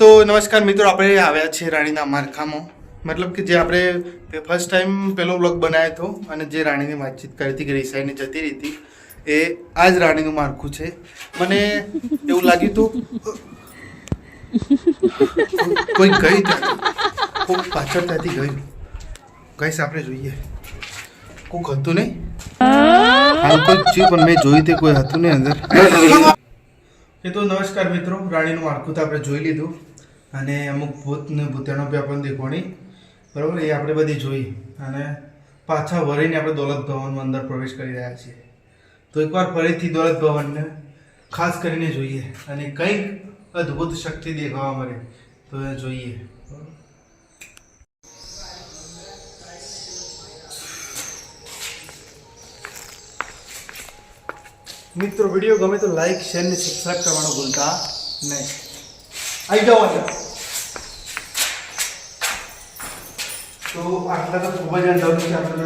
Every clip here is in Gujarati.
તો નમસ્કાર મિત્રો, આપણે આવ્યા છીએ રાણીના માળખામાં. મતલબ કે જે આપણે ફર્સ્ટ ટાઈમ પેલો બ્લોગ બનાવ્યો હતો અને જે રાણીની વાતચીત કરી હતી, કે રિસાઈને જતી રહી એ આ જ રાણીનું માળખું છે. મને એવું લાગ્યું હતું, કોઈ ગઈ કોઈ પાછળ ત્યાંથી ગયું કઈશ આપણે જોઈએ. કોઈક હતું નહીં? કોઈ છે, પણ મેં જોયું તે કોઈ હતું નહીં અંદર. એ તો નમસ્કાર મિત્રો, રાણીનું માળખું તો આપણે જોઈ લીધું. અને અમુક ભૂત ભૂતેણો બી આપણને દેખવાની. બરાબર? એ આપણે બધી જોઈ. અને પાછા વળીને આપણે દોલત ભવનમાં અંદર પ્રવેશ કરી રહ્યા છીએ. તો એકવાર ફરીથી દોલત ભવનને ખાસ કરીને જોઈએ અને કંઈક અદ્ભુત શક્તિ દેખાવા મળે તો એ જોઈએ. મિત્રો, વીડિયો ગમે તો લાઈક, શેર ને સબસ્ક્રાઈબ કરવાનું ભૂલતા નહીં. આવી જાઓ અંદર તો આટલા તો ખૂબ જ અંધારું છે આપણે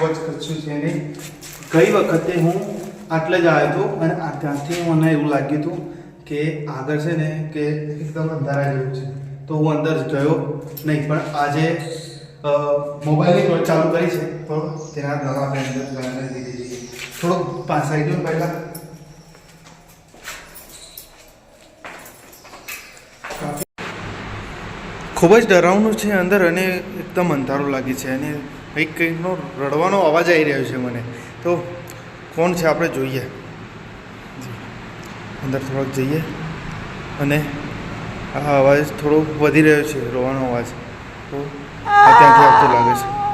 વોચ કશું છે નહીં. ગઈ વખતે હું આટલે જ આવ્યો હતો અને ત્યાંથી મને એવું લાગ્યું હતું કે આગળ છે ને કે એકદમ અંધારા જેવું છે. તો હું અંદર ગયો નહીં, પણ આજે મોબાઈલની ટોર્ચ ચાલુ કરી છે. તો તેના દવા અંદર ધીરે ધીરે થોડોક પાસ આવી ગયો પહેલાં ખૂબ જ ડરાવનું છે અંદર અને એકદમ અંધારું લાગે છે અને કંઈક કંઈકનો રડવાનો અવાજ આવી રહ્યો છે મને. તો કોણ છે આપણે જોઈએ. અંદર થોડોક જઈએ. અને આ અવાજ થોડો વધી રહ્યો છે રોવાનો અવાજ. તો ત્યાંથી આવતો લાગે છે.